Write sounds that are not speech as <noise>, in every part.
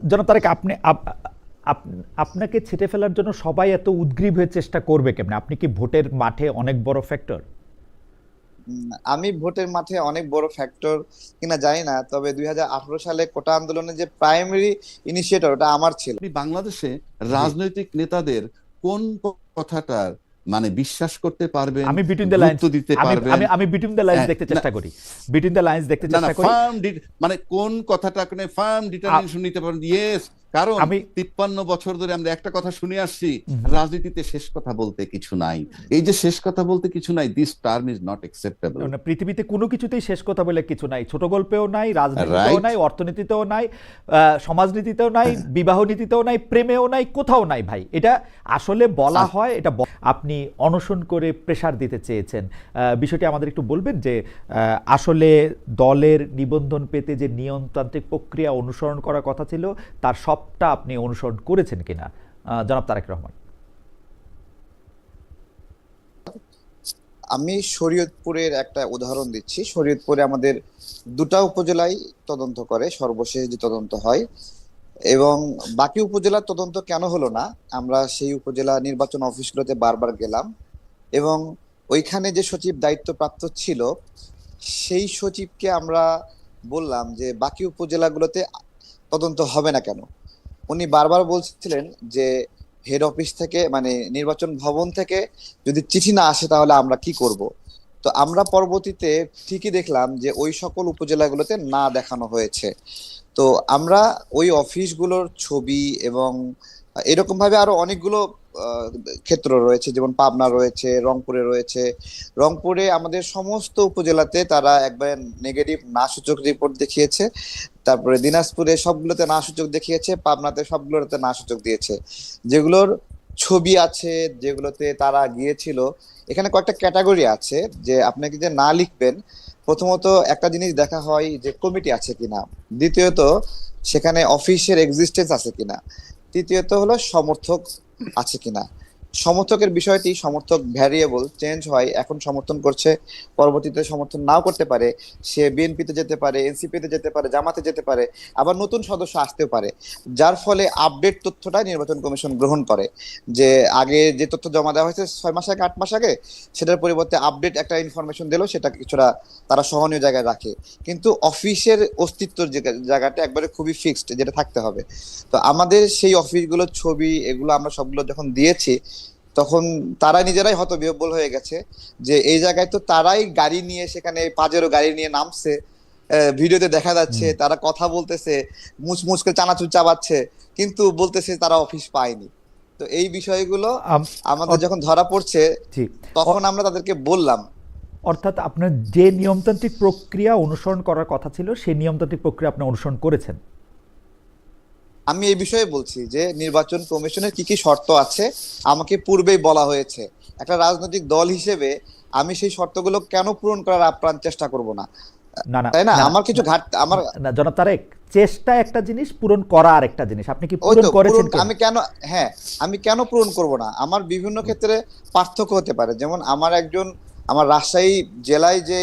জনাব তারেক আপনি up- up- আপনাকে ছেটে ফেলার জন্য সবাই এত উদ্গ্রীব হয়ে চেষ্টা করবে কেমনে? আপনি কি ভোটের মাঠে অনেক বড় ফ্যাক্টর আমি ভোটের মাঠে অনেক বড় ফ্যাক্টর কিনা জানি না তবে দুই হাজার আঠারো সালে কোটা আন্দোলনের যে প্রাইমারি ইনিশিয়েটর ওটা আমার ছিল। বাংলাদেশে রাজনৈতিক নেতাদের কোন কথাটার মানে বিশ্বাস করতে পারবেন আমি বিটুইন দ্য লাইন দিতে পারবে পারবেন। আমি আমি বিটুইন দ্য লাইন্স হ্যাঁ, দেখতে চেষ্টা করি। বিটুইন দ্য লাইন্স দেখতে চেষ্টা করি। ফার্ম মানে কোন কথাটা কোন ফার্ম ডিটারমিনেশন নিতে পারেন? ইয়েস কারণ আমি তিপ্পান্ন বছর ধরে আমরা একটা কথা শুনে আসছি রাজনীতিতে শেষ কথা বলতে কিছু নাই। এই যে শেষ কথা বলতে কিছু নাই this term is not acceptable পৃথিবীতে কোনো কিছুতেই শেষ কথা বলে কিছু নাই। ছোট গল্পেও নাই রাজনীতিতেও নাই অর্থনীতিতেও নাই সমাজনীতিতেও নাই বিবাহ নীতিতেও নাই প্রেমেও নাই কোথাও নাই ভাই। এটা আসলে বলা হয় এটা আপনি অনশন করে প্রেসার দিতে চেয়েছেন। বিষয়টি আমাদের একটু বলবেন যে আসলে দলের নিবন্ধন পেতে যে নিয়মতান্ত্রিক প্রক্রিয়া অনুসরণ করার কথা ছিল তার সবটা আপনি অনুসরণ করেছেন কিনা? জনাব তারেক রহমান। আমি শরীয়তপুরের একটা উদাহরণ দিচ্ছি। শরীয়তপুরে আমাদের দুটা উপজেলায় তদন্ত করে, সর্বশেষ যে তদন্ত হয়। এবং বাকি উপজেলার তদন্ত কেন হলো না, আমরা সেই উপজেলা নির্বাচন অফিসগুলোতে বারবার গেলাম। এবং ওইখানে যে সচিব দায়িত্বপ্রাপ্ত ছিল, সেই সচিবকে আমরা বললাম যে বাকি উপজেলাগুলোতে তদন্ত হবে না কেন? উনি বারবার বলছিলেন যে হেড অফিস থেকে মানে নির্বাচন ভবন থেকে যদি চিঠি না আসে তাহলে আমরা কি করব? তো আমরা পরবর্তীতে ঠিকই দেখলাম যে ওই সকল উপজেলাগুলোতে না দেখানো হয়েছে। তো আমরা ওই অফিসগুলোর ছবি এবং এরকম ভাবে আরও অনেকগুলো ক্ষেত্র রয়েছে, যেমন পাবনা রয়েছে, রংপুরে রয়েছে। রংপুরে আমাদের সমস্ত উপজেলাতে তারা একবার নেগেটিভ না সূচক রিপোর্ট দেখিয়েছে। তারপরে দিনাজপুরে সবগুলোতে না সূচক দেখিয়েছে, পাবনাতে সবগুলোতে না সূচক দিয়েছে। যেগুলোর ছবি আছে, যেগুলোতে তারা গিয়েছিল, এখানে কয়েকটা ক্যাটাগরি আছে যে আপনাকে যে না লিখবেন, প্রথমত একটা জিনিস দেখা হয় যে কমিটি আছে কিনা। দ্বিতীয়ত, সেখানে অফিসের এক্সিস্টেন্স আছে কিনা। তৃতীয়ত হলো সমর্থক আছে কিনা সমর্থকের বিষয়টি সমর্থক ভ্যারিয়েবল চেঞ্জ হয়, এখন সমর্থন করছে, পরবর্তীতে সমর্থন নাও করতে পারে, সে বিএনপিতে যেতে পারে, এনসিপিতে যেতে পারে, জামাতে যেতে পারে, আবার নতুন সদস্য আসতেও পারে, যার ফলে আপডেট তথ্যটা নির্বাচন কমিশন গ্রহণ করে, যে আগে যে তথ্য জমা দেওয়া হয়েছে ছয় মাস আগে, আট মাস আগে, সেটার পরিবর্তে আপডেট একটা ইনফরমেশন দিলেও সেটা কিছুটা তারা সহনীয় জায়গায় রাখে। কিন্তু অফিসের অস্তিত্বর যে- জায়গাটা একবারে খুবই ফিক্সড যেটা থাকতে হবে। তো আমাদের সেই অফিসগুলোর ছবি, এগুলো আমরা সবগুলো যখন দিয়েছি তখন তারা নিজেরাই হতবিহ্বল হয়ে গেছে যে এই জায়গায় তো তারাই গাড়ি নিয়ে সেখানে পাজেরও গাড়ি নিয়ে নামছে। ভিডিওতে দেখা যাচ্ছে তারা কথা বলতেছে মুচমুচ করে চানাচুর চাবাচ্ছে কিন্তু বলতেছে তারা অফিস পায়নি। তো এই বিষয়গুলো আম- আমাদের যখন ধরা পড়ছে তখন আমরা তাদেরকে বললাম। অর্থাৎ আপনার যে নিয়মতান্ত্রিক প্রক্রিয়া অনুসরণ করার কথা ছিল সেই নিয়মতান্ত্রিক প্রক্রিয়া আপনি অনুসরণ করেছেন। আমি এই বিষয়ে বলছি যে নির্বাচন কমিশনের কি কি শর্ত আছে? আমাকে পূর্বেই বলা হয়েছে। একটা রাজনৈতিক দল হিসেবে আমি সেই শর্তগুলো কেন পূরণ করার আপ্রাণ চেষ্টা করব না? না না তাই না? আমার কিছু ঘাট আমার না জনাব তারেক চেষ্টা একটা জিনিস পূরণ করা আর একটা জিনিস। আপনি কি পূরণ করেছেন আমি কেন হ্যাঁ আমি কেন পূরণ করব না? আমার বিভিন্ন ক্ষেত্রে পার্থক্য হতে পারে। যেমন আমার একজন আমার রাজশাহী জেলায় যে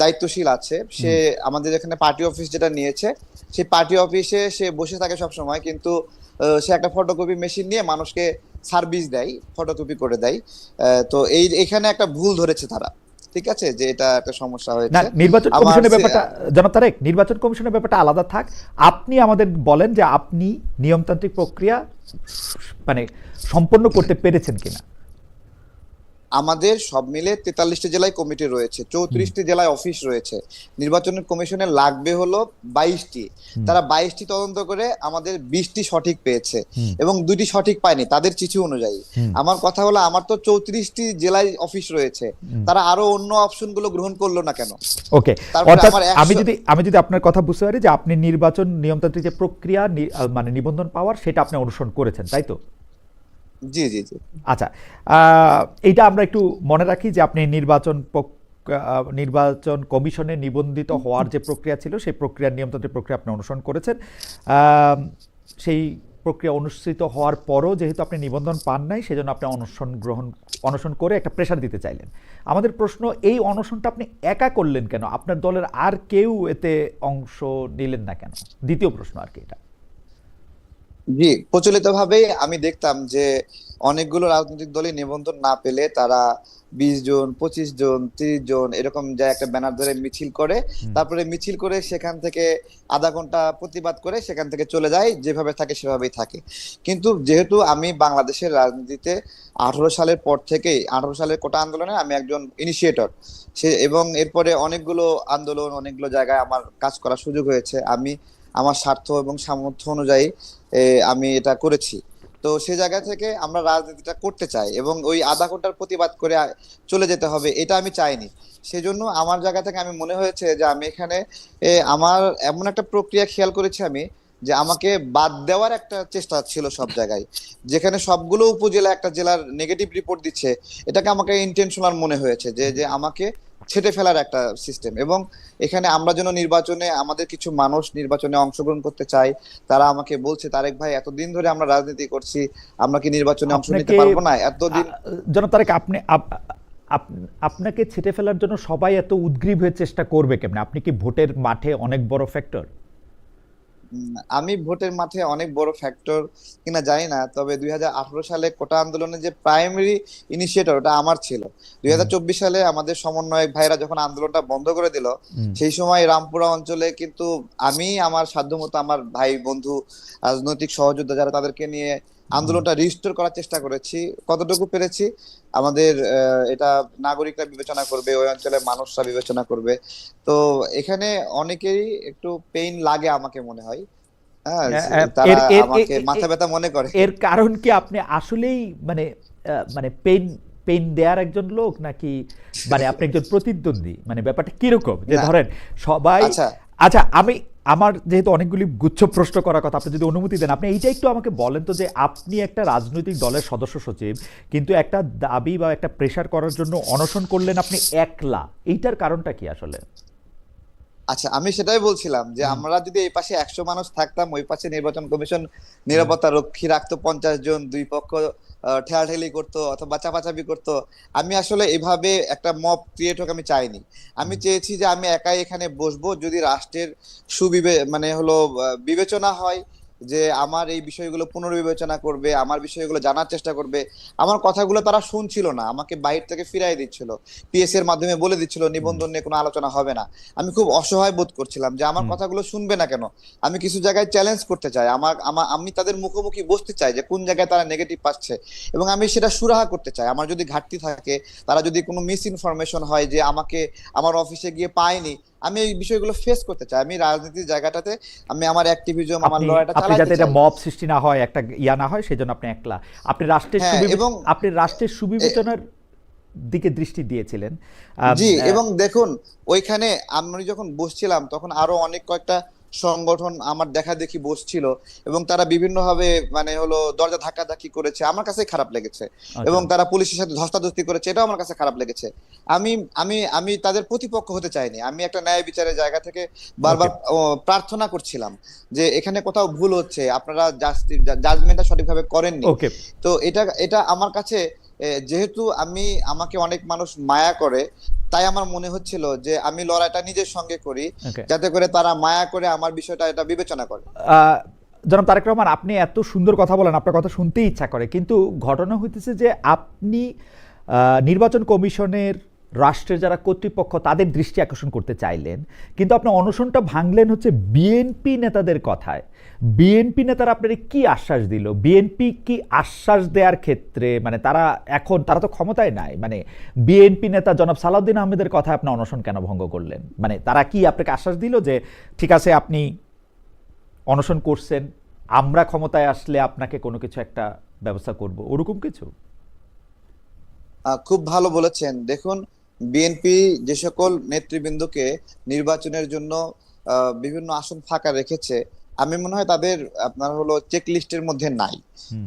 দায়িত্বশীল আছে। সে আমাদের এখানে পার্টি অফিস যেটা নিয়েছে সেই পার্টি অফিসে সে বসে থাকে সব সময় কিন্তু সে একটা ফটোকপি মেশিন নিয়ে মানুষকে সার্ভিস দেয় ফটোকপি করে দেয়। তো এই এখানে একটা ভুল ধরেছে তারা ঠিক আছে? যে এটা একটা সমস্যা না হয়েছে নির্বাচন কমিশনের ব্যাপারটা জনাব তারেক নির্বাচন কমিশনের ব্যাপারটা আলাদা থাক। আপনি আমাদের বলেন যে আপনি নিয়মতান্ত্রিক প্রক্রিয়া মানে সম্পন্ন করতে পেরেছেন কিনা। আমাদের সব মিলে তেতাল্লিশটি জেলায় কমিটি রয়েছে চৌত্রিশটি জেলায় অফিস রয়েছে। নির্বাচন কমিশনের লাগবে হলো বাইশটি। তারা বাইশটি তদন্ত করে আমাদের বিশটি সঠিক পেয়েছে এবং দুটি সঠিক পায়নি তাদের চিঠি অনুযায়ী। আমার কথা হলো আমার তো চৌত্রিশটি জেলায় অফিস রয়েছে। তারা আরও অন্য অপশনগুলো গ্রহণ করল না কেন? ওকে অর্থাৎ আমি যদি আমি যদি আপনার কথা বুঝতে পারি যে আপনি নির্বাচন নিয়মতান্ত্রিক যে প্রক্রিয়া মানে নিবন্ধন পাওয়ার সেটা আপনি অনুসরণ করেছেন তাই তো? জি জি জি। আচ্ছা এইটা আমরা একটু মনে রাখি যে আপনি নির্বাচন নির্বাচন কমিশনে নিবন্ধিত হওয়ার যে প্রক্রিয়া ছিল, সেই প্রক্রিয়ার নিয়মতান্ত্রিক প্রক্রিয়া আপনি অনুসরণ করেছেন। সেই প্রক্রিয়া অনুষ্ঠিত হওয়ার পরও যেহেতু আপনি নিবন্ধন পান নাই, সেজন্য আপনি অনশন গ্রহণ, অনশন করে একটা প্রেশার দিতে চাইলেন। আমাদের প্রশ্ন, এই অনশনটা আপনি একা করলেন কেন? আপনার দলের আর কেউ এতে অংশ নিলেন না কেন? দ্বিতীয় প্রশ্ন আর কি এটা। জি প্রচলিত আমি দেখতাম যে অনেকগুলো রাজনৈতিক দলই নিবন্ধন না পেলে তারা বিশ জন পঁচিশ জন তিরিশ জন এরকম যায় একটা ব্যানার ধরে মিছিল করে। তারপরে মিছিল করে সেখান থেকে আধা ঘণ্টা প্রতিবাদ করে সেখান থেকে চলে যায় যেভাবে থাকে সেভাবেই থাকে। কিন্তু যেহেতু আমি বাংলাদেশের রাজনীতিতে আঠারো সালের পর থেকেই আঠারো সালের কোটা আন্দোলনে আমি একজন ইনিশিয়েটর সে এবং এরপরে অনেকগুলো আন্দোলন অনেকগুলো জায়গায় আমার কাজ করার সুযোগ হয়েছে। আমি আমার স্বার্থ এবং সামর্থ্য অনুযায়ী আমি এটা করেছি। তো সে জায়গা থেকে আমরা রাজনীতিটা করতে চাই এবং ওই আধা ঘণ্টার প্রতিবাদ করে চলে যেতে হবে, এটা আমি চাইনি। সেজন্য আমার জায়গা থেকে আমি মনে হয়েছে যে আমি এখানে আমার এমন একটা প্রক্রিয়া খেয়াল করেছি আমি যে আমাকে বাদ দেওয়ার একটা চেষ্টা ছিল সব জায়গায়। যেখানে সবগুলো উপজেলা একটা জেলার নেগেটিভ রিপোর্ট দিচ্ছে, এটাকে আমাকে ইন্টেনশনাল মনে হয়েছে যে যে আমাকে ছেটে ফেলার একটা সিস্টেম এবং এখানে আমরা যেন নির্বাচনে আমাদের কিছু মানুষ নির্বাচনে অংশগ্রহণ করতে চাই তারা আমাকে বলছে তারেক ভাই এতদিন ধরে আমরা রাজনীতি করছি আমরা কি নির্বাচনে অংশ নিতে পারব না? এতদিন যেন তারেক আপনি আপ- আপ- আপনাকে ছেটে ফেলার জন্য সবাই এত উদ্গ্রীব হয়ে চেষ্টা করবে কেমনে? আপনি কি ভোটের মাঠে অনেক বড় ফ্যাক্টর আমি ভোটের মাঠে অনেক বড় ফ্যাক্টর কিনা জানি না তবে দুই হাজার আঠারো সালে কোটা আন্দোলনের যে প্রাইমারি ইনিশিয়েটর ওটা আমার ছিল। দুই হাজার চব্বিশ সালে আমাদের সমন্বয়ক ভাইরা যখন আন্দোলনটা বন্ধ করে দিল সেই সময় রামপুরা অঞ্চলে কিন্তু আমি আমার সাধ্যমতো আমার ভাই বন্ধু রাজনৈতিক সহযোদ্ধা যারা তাদেরকে নিয়ে আন্দোলনটা রিস্টোর করার চেষ্টা করেছি। কতটুকু পেরেছি? আমাদের এটা নাগরিকরা বিবেচনা করবে ওই অঞ্চলের মানুষরা বিবেচনা করবে। তো এখানে অনেকেরই একটু পেইন লাগে আমাকে মনে হয়। হ্যাঁ এ- মাথা ব্যথা মনে করে। এর কারণ কি আপনি আসলেই মানে মানে পেন পেন দেয়ার একজন লোক নাকি? মানে আপনি একজন প্রতিদ্বন্দ্বী? মানে ব্যাপারটা কীরকম? যে ধরেন সবাই আচ্ছা। আমি আমার যেহেতু অনেকগুলি গুচ্ছ প্রশ্ন করার কথা, আপনি যদি অনুমতি দেন, আপনি এইটা একটু আমাকে বলেন তো যে আপনি একটা রাজনৈতিক দলের সদস্য সচিব, কিন্তু একটা দাবি বা একটা প্রেশার করার জন্য অনশন করলেন আপনি একলা, এইটার কারণটা কি আসলে আচ্ছা আমি সেটাই বলছিলাম যে আমরা যদি এই পাশে একশো মানুষ থাকতাম ওই পাশে নির্বাচন কমিশন নিরাপত্তা রক্ষী রাখতো পঞ্চাশ জন দুই পক্ষ ঠেলাঠেলি করতো অথবা চাপাচাপি করতো। আমি আসলে এভাবে একটা মপ ক্রিয়েট হোক আমি চাইনি। আমি চেয়েছি যে আমি একাই এখানে বসবো যদি রাষ্ট্রের সুবিবে মানে হলো বিবেচনা হয় যে আমার এই বিষয়গুলো পুনর্বিবেচনা করবে আমার বিষয়গুলো জানার চেষ্টা করবে আমার কথাগুলো তারা শুনছিল না আমাকে বাইরে থেকে ফিরাই দিচ্ছিল পিএস এর মাধ্যমে বলে দিচ্ছিল নিবন্ধন নিয়ে কোনো আলোচনা হবে না। আমি খুব অসহায় বোধ করছিলাম যে আমার কথাগুলো শুনবে না কেন? আমি কিছু জায়গায় চ্যালেঞ্জ করতে চাই আমার আমা- আমি তাদের মুখোমুখি বসতে চাই যে কোন জায়গায় তারা নেগেটিভ পাচ্ছে। এবং আমি সেটা সুরাহা করতে চাই। আমার যদি ঘাটতি থাকে তারা যদি কোনো মিস ইনফরমেশন হয় যে আমাকে আমার অফিসে গিয়ে পায়নি আমি এই বিষয়গুলো ফেস করতে চাই। আমি রাজনীতির জায়গাটাতে আমি আমার অ্যাক্টিভিজম আমার লড়াইটা আপনি যাতে এটা মব সৃষ্টি না হয় একটা ইয়া না হয় সেজন্য আপনি একলা। আপনি রাষ্ট্রের হ্যাঁ, এবং- আপনি রাষ্ট্রের সুবিবেচনার দিকে দৃষ্টি দিয়েছিলেন। জি এবং দেখুন ওইখানে আমি যখন বসছিলাম তখন আরও অনেক কয়েকটা সংগঠন আমার দেখা দেখি বসছিল এবং তারা বিভিন্ন ভাবে মানে হলো দরজা ধাক্কাধাক্কি করেছে আমার কাছে খারাপ লেগেছে। আচ্ছা। এবং তারা পুলিশের সাথে ধস্তাধস্তি করেছে এটাও আমার কাছে খারাপ লেগেছে। আমি আমি আমি তাদের প্রতিপক্ষ হতে চাইনি। আমি একটা ন্যায় বিচারের জায়গা থেকে বারবার প্রার্থনা করছিলাম যে এখানে কোথাও ভুল হচ্ছে আপনারা জাজমেন্টটা সঠিকভাবে করেননি। তো এটা এটা আমার কাছে যেহেতু আমি আমাকে অনেক মানুষ মায়া করে তাই আমার মনে হচ্ছিল যে আমি লড়াইটা নিজের সঙ্গে করি যাতে করে তারা মায়া করে আমার বিষয়টা এটা বিবেচনা করে। জনাব তারেক রহমান আপনি এত সুন্দর কথা বলেন আপনার কথা শুনতেই ইচ্ছা করে। কিন্তু ঘটনা হইতেছে যে আপনি নির্বাচন কমিশনের রাষ্ট্রের যারা কর্তৃপক্ষ, তাদের দৃষ্টি আকর্ষণ করতে চাইলেন। কিন্তু আপনি অনশনটা ভাঙলেন হচ্ছে বিএনপি নেতাদের কথায়। বিএনপি নেতারা আপনার কি আশ্বাস দিল? বিএনপি কি আশ্বাস দেওয়ার ক্ষেত্রে মানে তারা এখন, তারা তো ক্ষমতায় নাই মানে বিএনপি নেতা জনাব সালাউদ্দিন আহমেদের কথা আপনি অনশন কেন ভঙ্গ করলেন? মানে তারা কি আপনাকে আশ্বাস দিল যে, ঠিক আছে, আপনি অনশন করছেন, আমরা ক্ষমতায় আসলে আপনাকে কোনো কিছু একটা ব্যবস্থা করব ওরকম কিছু? খুব ভালো বলেছেন। দেখুন বিএনপি যে সকল নেতৃবৃন্দকে নির্বাচনের জন্য বিভিন্ন আসন ফাঁকা রেখেছে আমি মনে হয় তাদের আপনার হলো চেক লিস্টের মধ্যে নাই।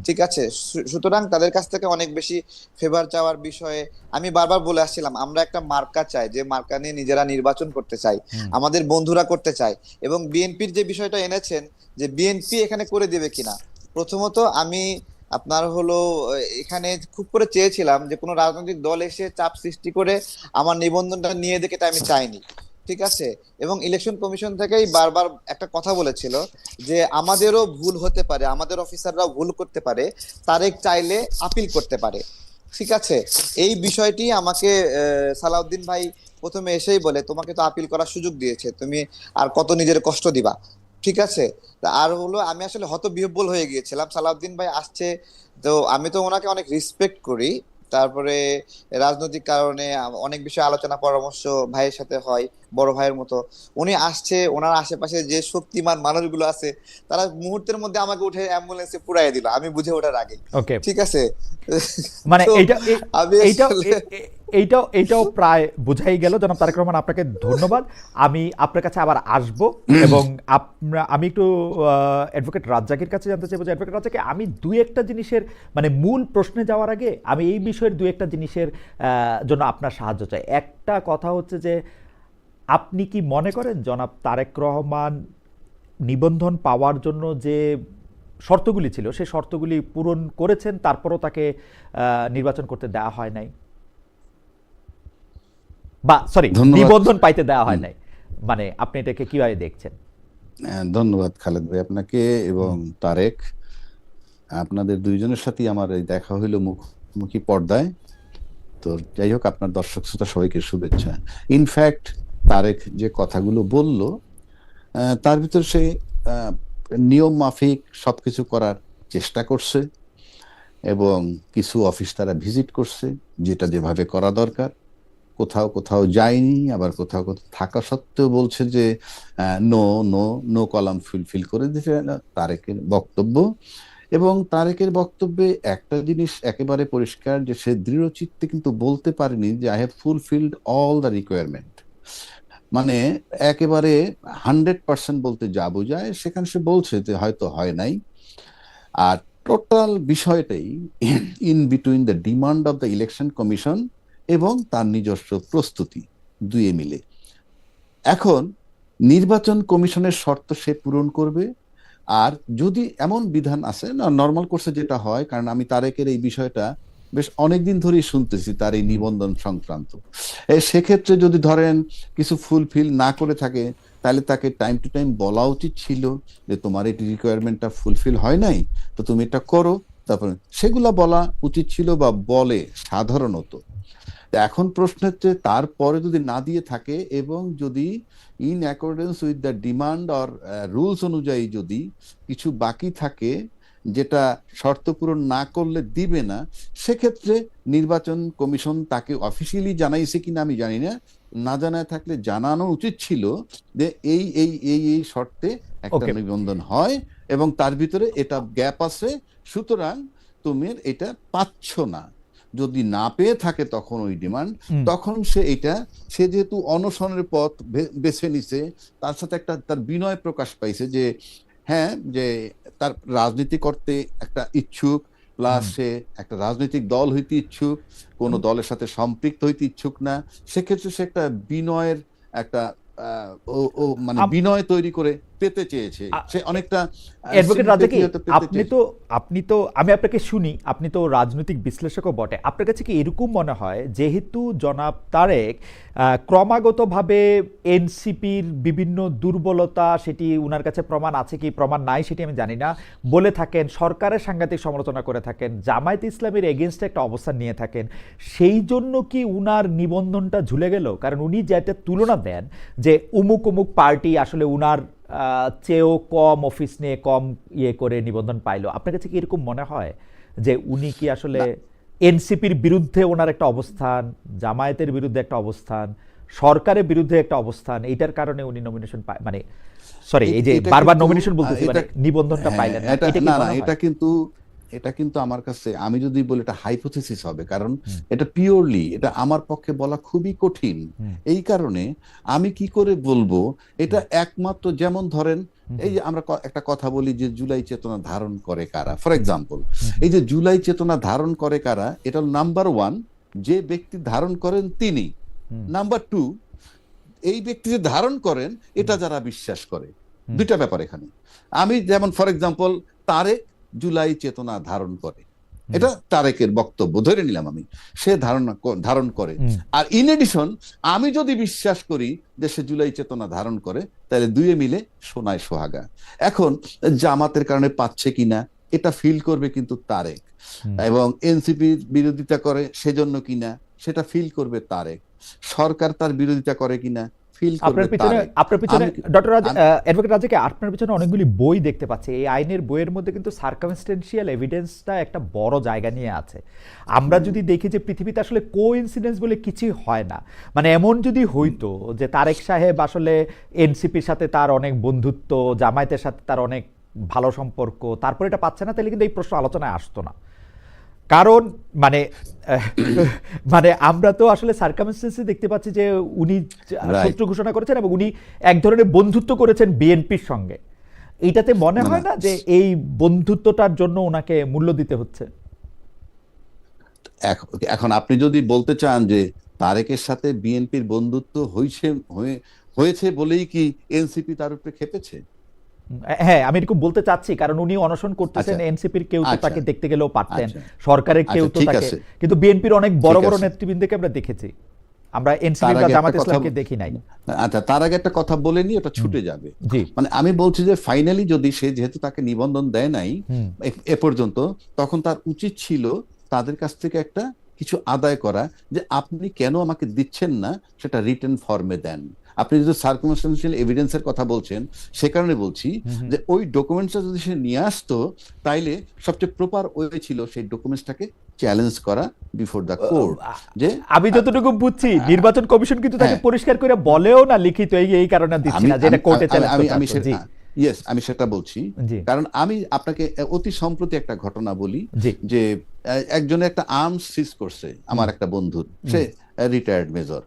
ঠিক আছে? সুতরাং তাদের কাছ থেকে অনেক বেশি ফেভার চাওয়ার বিষয়ে আমি বারবার বলে আসছিলাম আমরা একটা মার্কা চাই যে মার্কা নিয়ে নিজেরা নির্বাচন করতে চাই আমাদের বন্ধুরা করতে চাই এবং বিএনপির যে বিষয়টা এনেছেন যে বিএনপি এখানে করে দেবে কিনা প্রথমত আমি আপনার হলো, এখানে খুব করে চেয়েছিলাম যে কোনো রাজনৈতিক দল এসে চাপ সৃষ্টি করে আমার নিবন্ধনটা নিয়ে দেখে আমি চাইনি, ঠিক আছে? এবং ইলেকশন কমিশন থেকেই বারবার একটা কথা বলেছিল যে আমাদেরও ভুল হতে পারে, আমাদের অফিসাররাও ভুল করতে পারে, তারেক চাইলে আপিল করতে পারে, ঠিক আছে? এই বিষয়টি আমাকে সালাউদ্দিন ভাই প্রথমে এসেই বলে, তোমাকে তো আপিল করার সুযোগ দিয়েছে, তুমি আর কত নিজের কষ্ট দিবা। ঠিক আছে? আর হলো আমি আসলে হতবিহ্বল হয়ে গিয়েছিলাম। সালাউদ্দিন ভাই আসছে তো আমি তো ওনাকে অনেক রেসপেক্ট করি। তারপরে রাজনৈতিক কারণে অনেক বিষয়ে আলোচনা পরামর্শ ভাইয়ের সাথে হয় বড় ভাইয়ের মতো। উনি আসছে ওনার আশেপাশে যে শক্তিমান মানুষগুলো আছে তারা মুহূর্তের মধ্যে আমাকে উঠে অ্যাম্বুলেন্সে পুরাই দিল। আমি বুঝে ওঠার আগে ঠিক আছে? মানে তো এইটা আমি এইটাও আসলে- এ- এ- এইটাও এইটাও প্রায় বোঝাই গেল। জনাব তারেক রহমান আপনাকে ধন্যবাদ। আমি আপনার কাছে আবার আসব এবং আমি একটু অ্যাডভোকেট রাজ্জাকের কাছে জানতে চাইব যে অ্যাডভোকেট রাজ্জাকে আমি দুই একটা জিনিসের মানে মূল প্রশ্নে যাওয়ার আগে আমি এই বিষয়ের দুই একটা জিনিসের জন্য আপনার সাহায্য চাই। একটা কথা হচ্ছে যে আপনি কি মনে করেন জনাব তারেক রহমান নিবন্ধন পাওয়ার জন্য যে শর্তগুলি ছিল সেই শর্তগুলি পূরণ করেছেন তারপরও তাকে নির্বাচন করতে দেওয়া হয় নাই? বা সরি। নিবন্ধন পাইতে দেওয়া হয় নাই। মানে আপনি এটাকে কীভাবে দেখছেন? ধন্যবাদ খালেদ ভাই আপনাকে এবং তারেক। আপনাদের দুইজনের সাথেই আমার এই দেখা হইল মুখোমুখি পর্দায়। তো যাই হোক আপনার দর্শক শ্রোতা সবাইকে শুভেচ্ছা। ইনফ্যাক্ট তারেক যে কথাগুলো বলল তার ভিতর সে নিয়ম মাফিক সবকিছু করার চেষ্টা করছে এবং কিছু অফিস তারা ভিজিট করছে যেটা যেভাবে করা দরকার। কোথাও কোথাও যায়নি, আবার কোথাও কোথাও থাকা সত্ত্বেও বলছে যে no no no column fulfil করে দিতে তারেকের বক্তব্য। এবং তারেকের বক্তব্যে একটা জিনিস একেবারে পরিষ্কার যে, সে দৃঢ় চিত্তে কিন্তু বলতে পারেনি যে I have fulfilled all the requirement মানে একেবারে হান্ড্রেড পার্সেন্ট বলতে যা বোঝায়, সেখানে সে বলছে যে, হয়তো হয় নাই। আর টোটাল বিষয়টাই in between the demand of the election commission এবং তার নিজস্ব প্রস্তুতি দুয়ে মিলে। এখন নির্বাচন কমিশনের শর্ত সে পূরণ করবে। আর যদি এমন বিধান আছে, না নর্মাল কোর্সে যেটা হয়, কারণ আমি তারেকের এই বিষয়টা বেশ অনেকদিন ধরেই শুনতেছি, তার এই নিবন্ধন সংক্রান্ত। সেক্ষেত্রে যদি ধরেন কিছু ফুলফিল না করে থাকে, তাহলে তাকে টাইম টু টাইম বলা উচিত ছিল যে, তোমার এই রিকোয়ারমেন্টটা ফুলফিল হয় নাই, তো তুমি এটা করো। তারপরে সেগুলা বলা উচিত ছিল বা বলে সাধারণত এখন প্রশ্ন হচ্ছে তারপরে যদি না দিয়ে থাকে এবং যদি in accordance with the demand or rules অনুযায়ী যদি কিছু বাকি থাকে যেটা শর্ত পূরণ না করলে দিবে না সেক্ষেত্রে নির্বাচন কমিশন তাকে অফিসিয়ালি জানাইছে কিনা আমি জানি না। না জানায় থাকলে জানানো উচিত ছিল যে এই এই এই এই শর্তে একটা নিবন্ধন হয় এবং তার ভিতরে এটা গ্যাপ আছে সুতরাং তুমি এটা পাচ্ছ না। যদি না পেয়ে থাকে তখন ওই ডিমান্ড তখন সে এটা সে যেহেতু অনশনের পথ বেছে নিছে তার সাথে একটা তার বিনয় প্রকাশ পাইছে যে হ্যাঁ যে তার রাজনীতি করতে একটা ইচ্ছুক প্লাস সে একটা রাজনৈতিক দল হইতে ইচ্ছুক কোন দলের সাথে সম্পৃক্ত হইতে ইচ্ছুক না সেক্ষেত্রে সে একটা বিনয়ের একটা ও মানে বিনয় তৈরি করে পেতে চেয়েছে। সে অনেকটা অ্যাডভোকেট রাজা কি? sympathy হয়তো পেতে আপনি তো আপনি তো আমি আপনাকে শুনি আপনি তো রাজনৈতিক বিশ্লেষকও বটে। আপনার কাছে কি এরকম মনে হয় যেহেতু জনাব তারেক ক্রমাগতভাবে এনসিপির বিভিন্ন দুর্বলতা সেটি উনার কাছে প্রমাণ আছে কি প্রমাণ নাই সেটি আমি জানি না বলে থাকেন সরকারের সাংঘাতিক সমালোচনা করে থাকেন জামায়াত ইসলামের এগেনস্টে একটা অবস্থান নিয়ে থাকেন সেই জন্য কি উনার নিবন্ধনটা ঝুলে গেল? কারণ উনি যে যেটা তুলনা দেন যে উমুক উমুক পার্টি আসলে উনার চেয়েও কম অফিস নিয়ে কম ইয়ে করে নিবন্ধন পাইলো। আপনার কাছে কি এরকম মনে হয় যে উনি কি আসলে এনসিপির বিরুদ্ধে ওনার একটা অবস্থান জামায়াতের বিরুদ্ধে একটা অবস্থান সরকারের বিরুদ্ধে একটা অবস্থান এইটার কারণে উনি নমিনেশন পায় মানে সরি এই যে বারবার নমিনেশন বলতেছি মানে নিবন্ধনটা হ্যাঁ, পাইলেন না এটা কিন্তু এটা কিন্তু আমার কাছে আমি যদি বলি এটা হাইপোথেসিস হবে কারণ এটা পিওরলি এটা আমার পক্ষে বলা খুবই কঠিন। এই কারণে আমি কি করে বলব এটা একমাত্র যেমন ধরেন এই যে আমরা একটা কথা বলি যে জুলাই চেতনা ধারণ করে কারা? ফর এক্সাম্পল এই যে জুলাই চেতনা ধারণ করে কারা এটা নাম্বার ওয়ান যে ব্যক্তি ধারণ করেন তিনি। নাম্বার টু এই ব্যক্তি যে ধারণ করেন এটা যারা বিশ্বাস করে। দুইটা ব্যাপার এখানে। আমি যেমন ফর এক্সাম্পল তারেক জুলাই চেতনা ধারণ করে। এটা তারেকের বক্তব্য ধরে নিলাম আমি। সে ধারণা ধারণ করে। আর ইন এডিশন আমি যদি বিশ্বাস করি যে সে জুলাই চেতনা ধারণ করে তাহলে দুয়ে মিলে সোনায় সোহাগা। এখন জামাতের কারণে পাচ্ছে কিনা এটা ফিল করবে কিন্তু তারেক। এবং এনসিপি বিরোধিতা করে সেজন্য কিনা সেটা ফিল করবে তারেক। সরকার তার বিরোধিতা করে কিনা ফিল আপনার পিছনে আপনার পিছনে ডক্টর রাজ অ্যাডভোকেট রাজাকে আপনার পিছনে অনেকগুলি বই দেখতে পাচ্ছি। এই আইনের বইয়ের মধ্যে কিন্তু সার্কামস্টেন্সিয়াল এভিডেন্সটা একটা বড় জায়গা নিয়ে আছে। আমরা যদি দেখি যে পৃথিবীতে আসলে কো ইনসিডেন্স বলে কিছুই হয় না। মানে এমন যদি হইতো যে তারেক সাহেব আসলে এনসিপির সাথে তার অনেক বন্ধুত্ব জামায়াতের সাথে তার অনেক ভালো সম্পর্ক তারপরে এটা পাচ্ছে না তাহলে কিন্তু এই প্রশ্ন আলোচনায় আসতো না। কারণ মানে মানে আমরা তো আসলে সার্কামস্টেন্সে দেখতে পাচ্ছি যে উনি. শত্রু ঘোষণা করেছেন এবং উনি এক ধরনের বন্ধুত্ব করেছেন বিএনপির সঙ্গে এইটাতে মনে হয় না। যে এই বন্ধুত্বটার জন্য ওনাকে মূল্য দিতে হচ্ছে এখ- এখন আপনি যদি বলতে চান যে তারেকের সাথে বিএনপির বন্ধুত্ব হয়েছে হয়ে- হয়েছে বলেই কি এনসিপি তার উপরে খেপেছে হ্যাঁ আমি এরকম বলতে চাচ্ছি কারণ উনি অনশন করতেছেন আচ্ছা। এনসিপির কেউ তো আচ্ছা। তাকে দেখতে গেলেও পারতেন আচ্ছা। সরকারের কেউ তো তাকে কিন্তু বিএনপির অনেক বড় বড় নেতৃবৃন্দকে আমরা দেখেছি। আমরা এনসিপি বা জামাত ইসলামকে দেখি নাই। আচ্ছা তার আগে একটা কথা বলে নি ওটা ছুটে যাবে। মানে আমি বলছি যে ফাইনালি যদি সে যেহেতু তাকে নিবন্ধন দেয় নাই এ- পর্যন্ত তখন তার উচিত ছিল তাদের কাছ থেকে একটা কিছু আদায় করা যে আপনি কেন আমাকে দিচ্ছেন না সেটা রিটেন ফর্মে দেন। আপনি যদি সার্কমস্টেন্সিয়াল এভিডেন্সের কথা বলছেন সে কারণে বলছি যে ওই ডকুমেন্টসটা যদি সে নিয়ে আসতো তাইলে সবচেয়ে প্রপার ওয়ে ছিল সেই ডকুমেন্টসটাকে চ্যালেঞ্জ করা বিফোর দ্য কোর্ট যে আমি যতটুকু বুঝছি নির্বাচন কমিশন কিন্তু তাকে হ্যাঁ। পরিষ্কার করে বলেও না লিখিত এই এই কারণে দিচ্ছি না যেটা কোর্টে আমি- চ্যালেঞ্জ আমি আমি। জি ইয়েস আমি সেটা বলছি। কারণ আমি আপনাকে অতি সম্প্রতি একটা ঘটনা বলি যে একজনে একটা আর্মস সিজ করছে আমার একটা বন্ধুর। সে রিটায়ার্ড মেজর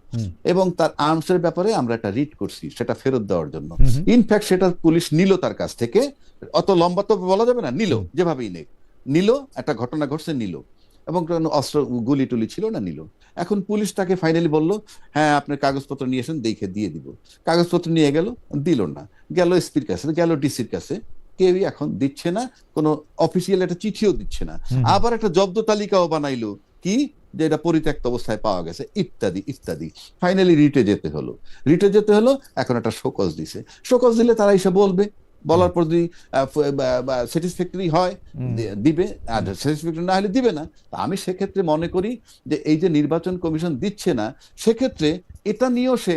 এবং তার আর্মস এর ব্যাপারে আমরা একটা রিট করছি সেটা ফেরত দেওয়ার জন্য। ইনফ্যাক্ট সেটা পুলিশ নিল তার কাছ থেকে। অত লম্বা তো বলা যাবে না নিল যেভাবেই নেক। নিল একটা ঘটনা ঘটছে নিল। এবং অস্ত্র গুলি টুলি ছিল না নিল। এখন পুলিশ তাকে ফাইনালি বলল হ্যাঁ আপনার কাগজপত্র নিয়ে এসেন দেখে দিয়ে দিব। কাগজপত্র নিয়ে গেল দিল না। গেল এসপির কাছে গেল ডিসির কাছে। কেউই এখন দিচ্ছে না কোনো অফিসিয়াল একটা চিঠিও দিচ্ছে না। আবার একটা জব্দ তালিকাও বানাইলো। কি? যে এটা পরিত্যক্ত অবস্থায় পাওয়া গেছে ইত্যাদি ইত্যাদি। ফাইনালি রিটে যেতে হলো। রিটে যেতে হলো এখন একটা শোকজ দিছে। শোকজ দিলে তারা এসে বলবে বলার পর যদি স্যাটিসফ্যাক্টরি হয় দিবে আর স্যাটিসফ্যাক্টরি না হলে দিবে না। তা আমি সেক্ষেত্রে মনে করি যে এই যে নির্বাচন কমিশন দিচ্ছে না সেক্ষেত্রে এটা নিয়েও সে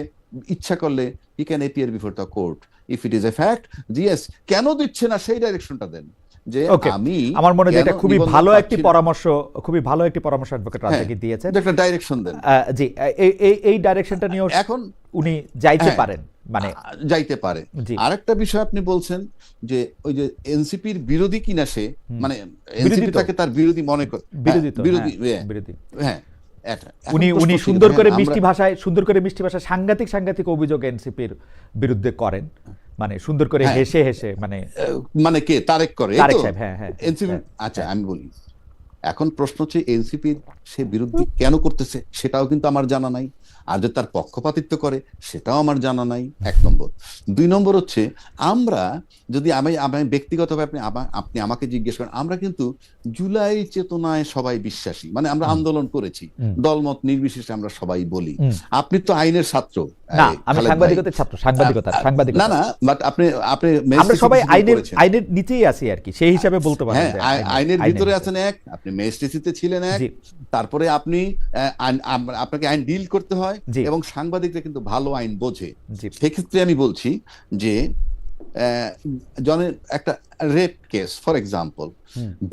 ইচ্ছা করলে he can appear before the court if it is a fact GS কেন দিচ্ছে না সেই ডাইরেকশনটা দেন। যে. আমি আমার মনে হয় এটা খুবই ভালো একটি পরামর্শ খুবই ভালো একটি পরামর্শ অ্যাডভোকেট রাজাকে দিয়েছেন। একটা ডাইরেকশন দেন। জি এই এই ডাইরেকশনটা নিয়েও এখন উনি যাইতে হ্যাঁ। পারেন মানে যাইতে পারে। আরেকটা বিষয় আপনি বলছেন যে ওই যে এনসিপির বিরোধী কিনা সে মানে বিরোধী এনসিপি তাকে তার বিরোধী মনে করে বিরোধী হ্যাঁ, বিরোধী হ্যাঁ, হ্যাঁ, বিরোধী। হ্যাঁ উনি উনি সুন্দর করে মিষ্টি ভাষায় সুন্দর করে মিষ্টি ভাষায় সাংঘাতিক সাংঘাতিক অভিযোগ এনসিপির বিরুদ্ধে করেন। মানে সুন্দর করে হ্যাঁ। হেসে হেসে মানে মানে কে? তারেক করে তারেক সাহেব হ্যাঁ হ্যাঁ এনসিপি হ্যাঁ, আচ্ছা আমি বলি। এখন প্রশ্ন হচ্ছে এনসিপির সে বিরোধী কেন করতেছে? সেটাও কিন্তু আমার জানা নাই। আর যে তার পক্ষপাতিত্ব করে সেটাও আমার জানা নাই। এক নম্বর। দুই নম্বর হচ্ছে আমরা যদি আমি আমি ব্যক্তিগতভাবে আপনি আপনি আমাকে জিজ্ঞেস করেন আমরা কিন্তু জুলাই চেতনায় সবাই বিশ্বাসী। মানে আমরা আন্দোলন করেছি। দলমত নির্বিশেষে আমরা সবাই বলি। আপনি তো আইনের ছাত্র। না আমি সাংবাদিকতার ছাত্র সাংবাদিকতা না না বাট আপনি আপনি আমরা সবাই আইনের আইনের নিচেই আছি আর কি সেই হিসাবে বলতে পারেন হ্যাঁ আইনের ভিতরে আছেন এক আপনি ম্যাজিস্ট্রেসিতে ছিলেন এক। তারপরে আপনি আপনাকে আইন ডিল করতে হয় এবং সাংবাদিকরা কিন্তু ভালো আইন বোঝে। সেক্ষেত্রে আমি বলছি যে জনের একটা rape case for example.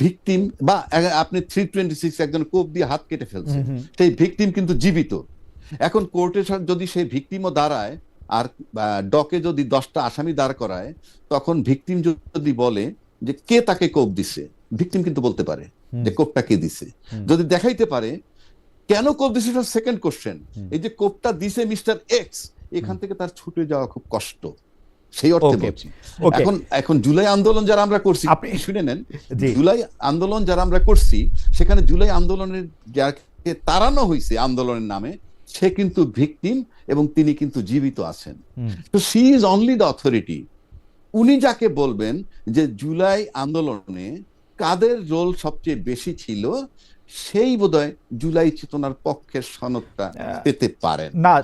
Victim বা আপনি থ্রি টোয়েন্টি সিক্স একজন কোপ দিয়ে হাত কেটে ফেলছে হুম, হুম। সেই ভিকটিম কিন্তু জীবিত। এখন কোর্টে যদি সেই ভিকটিমও দাঁড়ায় আর ডকে যদি দশটা আসামি দাঁড় করায় তখন ভিকটিম যদি বলে যে কে তাকে কোপ দিছে ভিকটিম কিন্তু বলতে পারে যে কোপটা কে দিছে। যদি দেখাইতে পারে কেন কোপ দিছে সেটা সেকেন্ড কোশ্চেন এই যে কোপটা দিছে মিস্টার এক্স এখান থেকে তার ছুটে যাওয়া খুব কষ্ট। সেই অর্থে বলছি। এখন এখন জুলাই আন্দোলন যারা আমরা করছি আপনি শুনে নেন জুলাই আন্দোলন যারা আমরা করছি সেখানে জুলাই আন্দোলনের যাকে তাড়ানো হয়েছে আন্দোলনের নামে সে কিন্তু ভিকটিম এবং তিনি কিন্তু জীবিত আছেন। তো she is only the authority. উনি যাকে বলবেন যে জুলাই আন্দোলনে কাদের রোল সবচেয়ে বেশি ছিল সেই বোধহয় জুলাই চেতনার পক্ষের সনদটা পেতে পারেন। না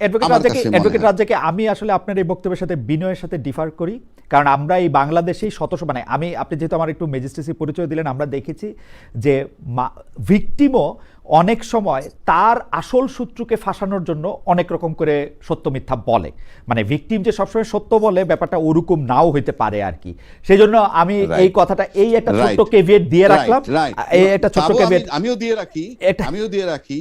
অ্যাডভোকেট রাজ্জাকে আমি আসলে আপনার এই বক্তব্যের সাথে বিনয়ের সাথে ডিফার করি। কারণ আমরা এই বাংলাদেশেই শতশ মানে আমি আপনি যেহেতু আমার একটু ম্যাজিস্ট্রেসি পরিচয় দিলেন আমরা দেখেছি যে ভিকটিমও অনেক সময় তার আসল সূত্রকে ফাঁসানোর জন্য অনেক রকম করে সত্য মিথ্যা বলে। মানে ভিকটিম যে সবসময় সত্য বলে ব্যাপারটা ওরকম নাও হইতে পারে আর কি। সেই জন্য আমি এই কথাটা এই একটা ছোট্ট কেভিয়েট দিয়ে রাখলাম। এই একটা ছোট্ট কেভিয়েট আমিও দিয়ে রাখি। আমিও দিয়ে রাখি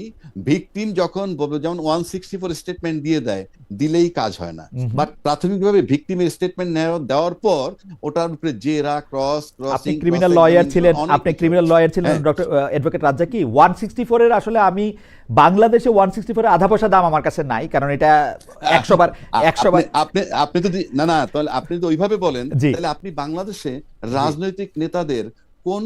ভিকটিম যখন যেমন ওয়ান সিক্সটি ফোর স্টেটমেন্ট দিয়ে দেয় দিলেই কাজ হয় না। বাট প্রাথমিকভাবে ভিকটিমের স্টেটমেন্ট দেওয়ার পর ওটার উপরে জেরা ক্রস আপনি ক্রিমিনাল লয়ার ছিলেন আপনি ক্রিমিনাল লয়ার ছিলেন। ডক্টর অ্যাডভোকেট রাজ্জাকি ওয়ান সিক্সটি ফোরের আসলে আমি বাংলাদেশে ওয়ান সিক্সটি ফোরের আধা পয়সা দাম আমার কাছে নাই কারণ এটা একশো বার একশো বার আপনি আপনি যদি না না তাহলে আপনি যদি ওইভাবে বলেন। তাহলে আপনি বাংলাদেশে রাজনৈতিক নেতাদের কোন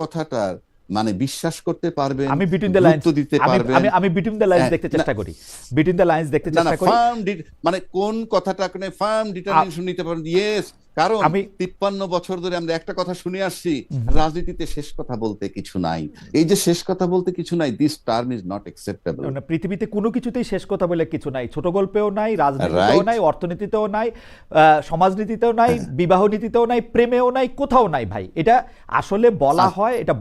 কথাটার মানে বিশ্বাস করতে পারবেন আমি বিটুইন দ্য লাইন্স দিতে পারবেন। আমি আমি বিটুইন দ্য লাইন্স দেখতে চেষ্টা করি। বিটুইন দ্য লাইন্স দেখতে চেষ্টা করি। ফার্ম মানে কোন কথাটা কোন ফার্ম ডিটারমিনেশন নিতে পারেন? ইয়েস কারণ আমি- তিপ্পান্ন বছর ধরে আমরা একটা কথা শুনে আসছি রাজনীতিতে শেষ কথা বলতে কিছু নাই। এই যে শেষ কথা বলতে কিছু নাই this term is not acceptable না, পৃথিবীতে কোনো কিছুতেই শেষ কথা বলে কিছু নাই। ছোট গল্পেও নাই রাজনীতিতেও নাই অর্থনীতিতেও নাই আহ, সমাজনীতিতেও নাই <laughs> বিবাহ নীতিতেও নাই প্রেমেও নাই কোথাও নাই ভাই। এটা আসলে বলা হয় এটা